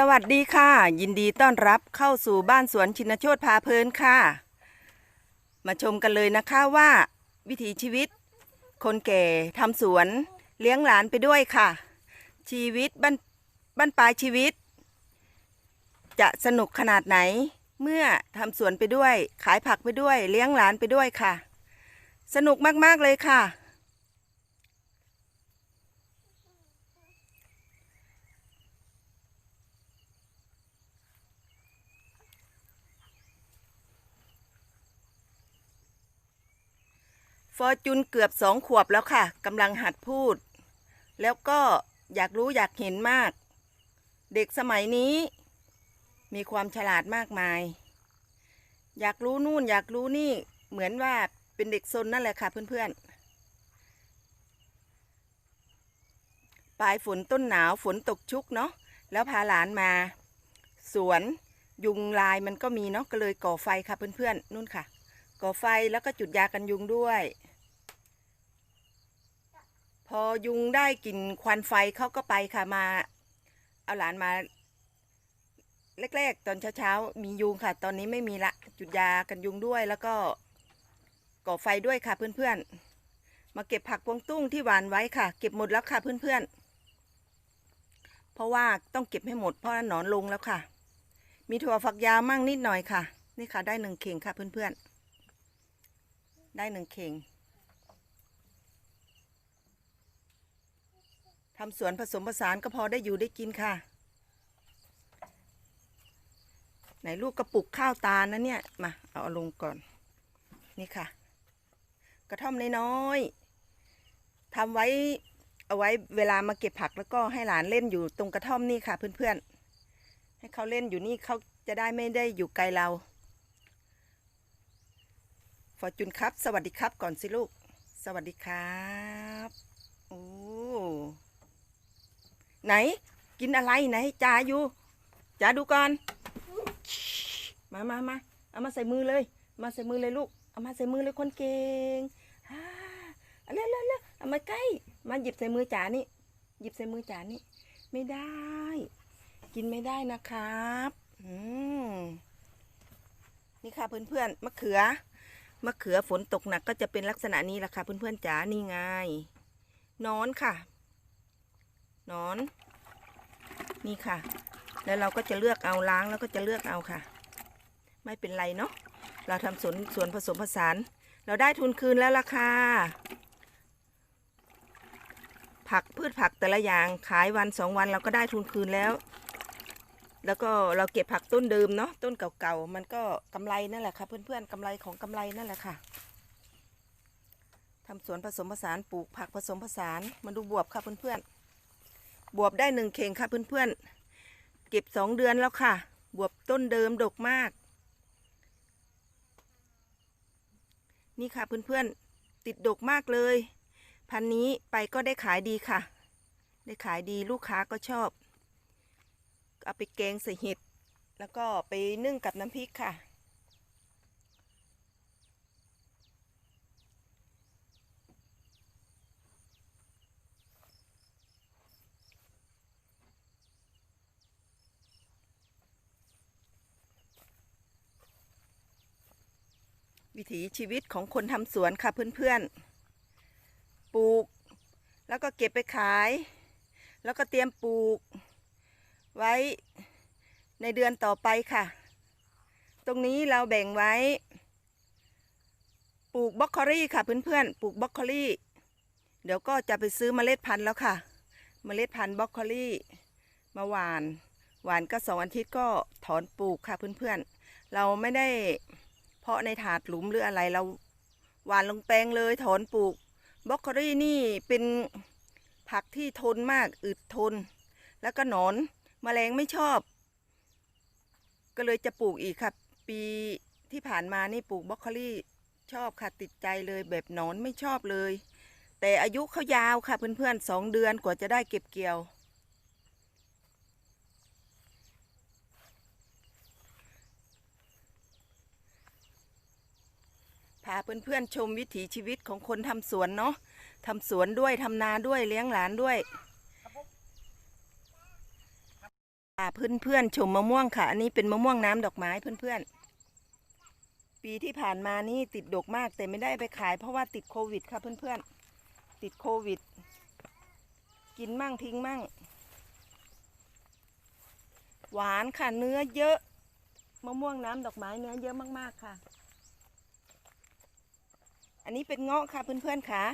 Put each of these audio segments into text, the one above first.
สวัสดีค่ะ ยินดีต้อนรับเข้าสู่บ้านสวนชินโชตพาเพลินค่ะ มาชมกันเลยนะคะว่า วิถีชีวิต คนแก่ทำสวนเลี้ยงหลานไปด้วยค่ะ ชีวิตบ้านบ้านปลายชีวิต จะสนุกขนาดไหน เมื่อทำสวนไปด้วย ขายผักไปด้วย เลี้ยงหลานไปด้วยค่ะ สนุกมากๆเลยค่ะ ฟอร์จูนเกือบสองขวบแล้วค่ะกำลังหัดพูด แล้วก็อยากรู้อยากเห็นมาก เด็กสมัยนี้ มีความฉลาดมากมาย อยากรู้นู่นอยากรู้นี่เหมือนว่าเป็นเด็กซนนั่นแหละค่ะเพื่อนๆ ปลายฝนต้นหนาวฝนตกชุกเนาะแล้วพาหลานมา สวนยุงลายมันก็มีเนาะก็เลยก่อไฟค่ะเพื่อนๆนู่นค่ะ ก่อไฟแล้วก็จุดยากันยุงด้วย พอยุงได้กลิ่นควันไฟเขาก็ไปค่ะมา เอาหลานมาแรกๆ ตอนเช้าๆ มียุงค่ะ ตอนนี้ไม่มีละ จุดยากันยุงด้วยแล้วก็ก่อไฟด้วยค่ะเพื่อนๆ มาเก็บผักพวงตุ้งที่หวานไว้ค่ะ เก็บหมดแล้วค่ะเพื่อนๆ เพราะว่าต้องเก็บให้หมดเพราะหนอนลงแล้วค่ะ มีถั่วฝักยาวมั่งนิดหน่อยค่ะ นี่ค่ะได้หนึ่งเข่งค่ะเพื่อนๆ ได้หนึ่งเข่ง ทำสวนผสมผสานก็พอได้อยู่ได้กินค่ะ ไหนลูกกระปุกข้าวตาลนะเนี่ยมาเอาลงก่อน นี่ค่ะ กระท่อมน้อยๆทำไว้เอาไว้เวลามาเก็บผักแล้วก็ให้หลานเล่นอยู่ตรงกระท่อมนี่ค่ะ เพื่อนๆ ให้เขาเล่นอยู่นี่เขาจะได้ไม่ได้อยู่ไกลเราฟอร์จูนครับ สวัสดีครับก่อนสิลูก สวัสดีครับโอ้ ไหน กินอะไรไหนจ่าอยู่จ่าดูก่อน มามามาเอามาใส่มือเลย มาใส่มือเลยลูก เอามาใส่มือเลยคนเก่งฮ่าเอาเร็วเร็วเร็วเอามาใกล้ มาหยิบใส่มือจ๋านี่ หยิบใส่มือจ๋านี่ ไม่ได้ กินไม่ได้นะครับอืมนี่ค่ะเพื่อนๆมะเขือมะเขือฝนตกหนักก็จะเป็นลักษณะนี้แหละค่ะเพื่อนๆจ๋านี่ไงนอนค่ะ นอน นี่ค่ะ แล้วเราก็จะเลือกเอาล้างแล้วก็จะเลือกเอาค่ะ ไม่เป็นไรเนาะเราทำสวนสวนผสมผสาน เราได้ทุนคืนแล้วล่ะค่ะผักพืชผักแต่ละอย่างขายวันสองวันเราก็ได้ทุนคืนแล้ว แล้วก็เราเก็บผักต้นเดิมเนาะต้นเก่าๆมันก็กำไรนั่นแหละค่ะเพื่อนๆกำไรของกำไรนั่นแหละค่ะทำสวนผสมผสานปลูกผักผสมผสานมาดูบวบค่ะเพื่อนๆ บวบได้หนึ่งเข่งค่ะเพื่อนๆ เก็บสองเดือนแล้วค่ะ บวบต้นเดิมดกมาก นี่ค่ะเพื่อนๆ ติดดกมากเลย พันนี้ไปก็ได้ขายดีค่ะ ได้ขายดีลูกค้าก็ชอบ เอาไปแกงใส่เห็ด แล้วก็ไปนึ่งกับน้ำพริกค่ะ วิถีชีวิตของคนทำสวนค่ะเพื่อนๆ ปลูก แล้วก็เก็บไปขาย แล้วก็เตรียมปลูก ไว้ในเดือนต่อไปค่ะ ตรงนี้เราแบ่งไว้ ปลูกบล็อกโคลี่ค่ะเพื่อนๆ ปลูกบล็อกโคลี่ เดี๋ยวก็จะไปซื้อเมล็ดพันธุ์แล้วค่ะเมล็ดพันธุ์บล็อกโคลี่มาหวาน หวานก็สองอาทิตย์ก็ถอนปลูกค่ะเพื่อนๆ เราไม่ได้ เพาะในถาดหลุมหรืออะไรเราหวานลงแปลงเลยถอนปลูกบล็อกโคลี่นี่เป็นผักที่ทนมากอึดทน แล้วก็หนอนแมลงไม่ชอบ ก็เลยจะปลูกอีกค่ะปีที่ผ่านมานี่ปลูกบรอกโคลี่ชอบค่ะติดใจเลยแบบหนอนไม่ชอบเลย แต่อายุเขายาวค่ะเพื่อนๆสองเดือนกว่าจะได้เก็บเกี่ยว พาเพื่อนๆชมวิถีชีวิตของคนทำสวนเนาะทำสวนด้วยทำนาด้วยเลี้ยงหลานด้วยค่ะเพื่อนๆชมมะม่วงค่ะ อันนี้เป็นมะม่วงน้ำดอกไม้เพื่อนๆ ปีที่ผ่านมานี่ติดดกมาก แต่ไม่ได้ไปขายเพราะว่าติดโควิดค่ะเพื่อนๆ ติดโควิด กินมั่งทิ้งมั่ง หวานค่ะเนื้อเยอะ มะม่วงน้ำดอกไม้เนื้อเยอะมากๆค่ะ อันนี้เป็นเงาะค่ะเพื่อนๆค่ะ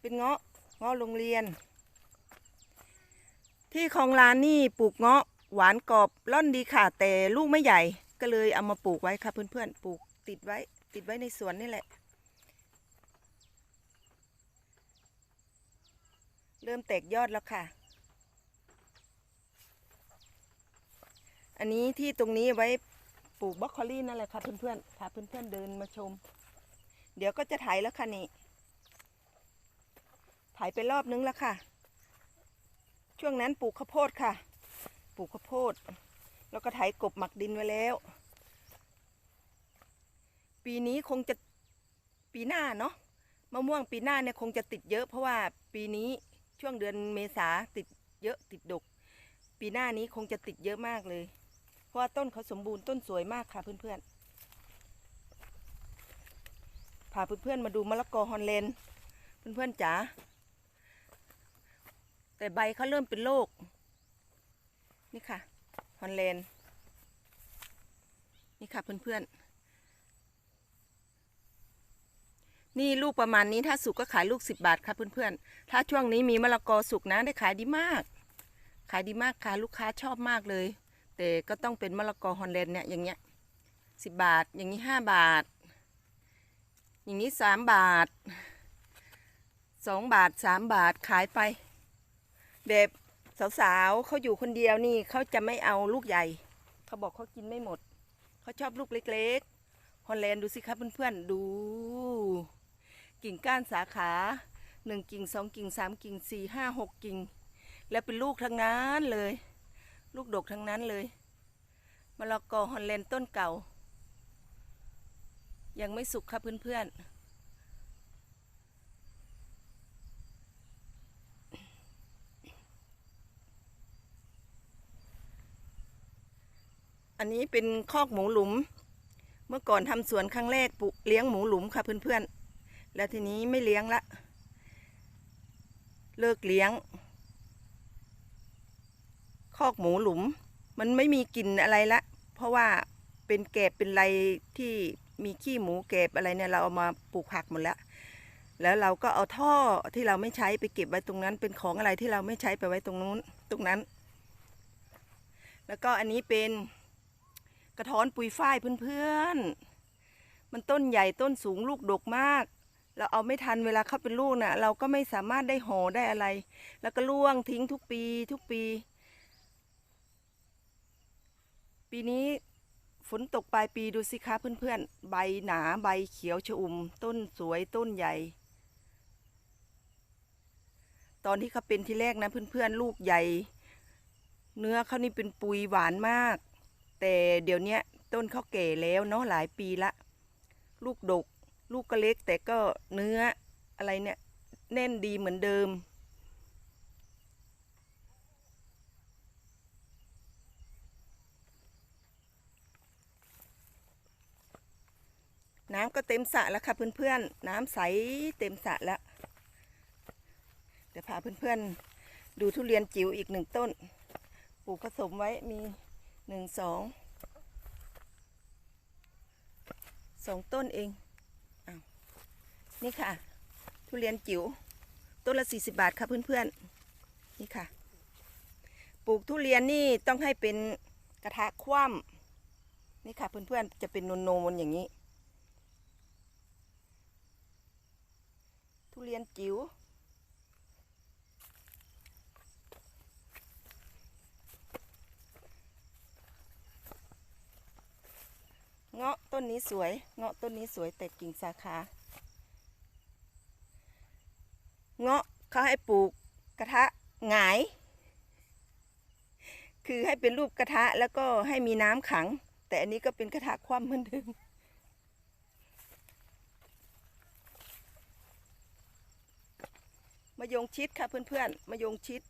เป็นเงาะเงาะโรงเรียน ที่ของร้านนี่ปลูกเงาะหวานกรอบร่อนดีค่ะ แต่ลูกไม่ใหญ่ก็เลยเอามาปลูกไว้ค่ะเพื่อนๆปลูกติดไว้ ติดไว้ในสวนนี่แหละ เริ่มแตกยอดแล้วค่ะ อันนี้ที่ตรงนี้ไว้ปลูกบรอกโคลี่นั่นแหละค่ะเพื่อนๆค่ะเพื่อนๆเดินมาชม เดี๋ยวก็จะไถแล้วค่ะนี่ไถไปรอบนึงแล้วค่ะ ช่วงนั้นปลูกข้าวโพดค่ะ ปลูกข้าวโพด แล้วก็ไถกบหมักดินไว้แล้ว ปีนี้คงจะปีหน้าเนาะมะม่วงปีหน้าเนี่ยคงจะติดเยอะ เพราะว่าปีนี้ช่วงเดือนเมษาติดเยอะติดดก ปีหน้านี้คงจะติดเยอะมากเลย เพราะว่าต้นเขาสมบูรณ์ต้นสวยมากค่ะเพื่อนๆ พาเพื่อนๆมาดูมะละกอฮอนเลนเพื่อนๆจ๋าแต่ใบเขาเริ่มเป็นโรคนี่ค่ะฮอนแลนนี่ค่ะเพื่อนๆ นี่ลูกประมาณนี้ถ้าสุกก็ขายลูกสิบบาทค่ะเพื่อนๆ ถ้าช่วงนี้มีมะละกอสุกนะได้ขายดีมาก ขายดีมากค่ะลูกค้าชอบมากเลย แต่ก็ต้องเป็นมะละกอฮอนแลนเนี่ยอย่างเงี้ยสิบบาทอย่างนี้ห้าบาท อย่างนี้สามบาทสองบาทสามบาทขายไป แบบสาวๆเขาอยู่คนเดียวนี่เขาจะไม่เอาลูกใหญ่ เขาบอกเขากินไม่หมด เขาชอบลูกเล็กๆฮอลแลนด์ดูสิครับเพื่อนๆดู กิ่งก้านสาขาหนึ่งกิ่งสองกิ่งสามกิ่งสี่ห้าหกกิ่ง แล้วเป็นลูกทั้งนั้นเลย ลูกดกทั้งนั้นเลยมะละกอฮอลแลนด์ต้นเก่า ยังไม่สุกครับเพื่อนๆอันนี้เป็นคอกหมูหลุม เมื่อก่อนทำสวนครั้งแรกปลูกเลี้ยงหมูหลุมค่ะเพื่อนๆ แล้วทีนี้ไม่เลี้ยงละ เลิกเลี้ยง คอกหมูหลุม มันไม่มีกลิ่นอะไรละ เพราะว่าเป็นแกบเป็นไรที่ มีขี้หมูแกบอะไรเนี่ยเราเอามาปลูกผักหมดแล้ว แล้วเราก็เอาท่อที่เราไม่ใช้ไปเก็บไว้ตรงนั้น เป็นของอะไรที่เราไม่ใช้ไปไว้ตรงนู้นตรงนั้น แล้วก็อันนี้เป็นกระท้อนปุยฝ้ายเพื่อนๆ มันต้นใหญ่ต้นสูงลูกดกมาก เราเอาไม่ทันเวลาเขาเป็นลูกน่ะ เราก็ไม่สามารถได้ห่อได้อะไร แล้วก็ร่วงทิ้งทุกปีทุกปี ปีนี้ ฝนตกปลายปีดูสิคะเพื่อนๆ ใบหนาใบเขียวชอุ่ม ต้นสวยต้นใหญ่ ตอนที่เขาเป็นที่แรกนะเพื่อนๆ ลูกใหญ่ เนื้อเขานี่เป็นปุยหวานมาก แต่เดี๋ยวนี้ต้นเขาแก่แล้วเนาะหลายปีละ ลูกดก ลูกก็เล็กแต่ก็เนื้ออะไรเนี่ยแน่นดีเหมือนเดิม น้ำก็เต็มสระแล้วค่ะเพื่อนๆ น้ำใสเต็มสระแล้ว เดี๋ยวพาเพื่อนๆ ดูทุเรียนจิ๋วอีกหนึ่งต้น ปลูกผสมไว้มีหนึ่งสองสองต้นเองอานี่ค่ะ ทุเรียนจิ๋วต้นละสี่สิบบาทค่ะเพื่อนๆ นี่ค่ะ ปลูกทุเรียนนี่ต้องให้เป็นกระทะคว่ำนี่ค่ะเพื่อนๆ จะเป็นโนนๆอย่างนี้ เรียนจิ๋วเงาะต้นนี้สวย เงาะต้นนี้สวยแต่กิ่งสาขา เงาะเขาให้ปลูกกระทะหงาย คือให้เป็นรูปกระทะแล้วก็ให้มีน้ำขัง แต่อันนี้ก็เป็นกระทะคว่ำเหมือนเดิม มะยงชิดค่ะเพื่อนๆมะยงชิด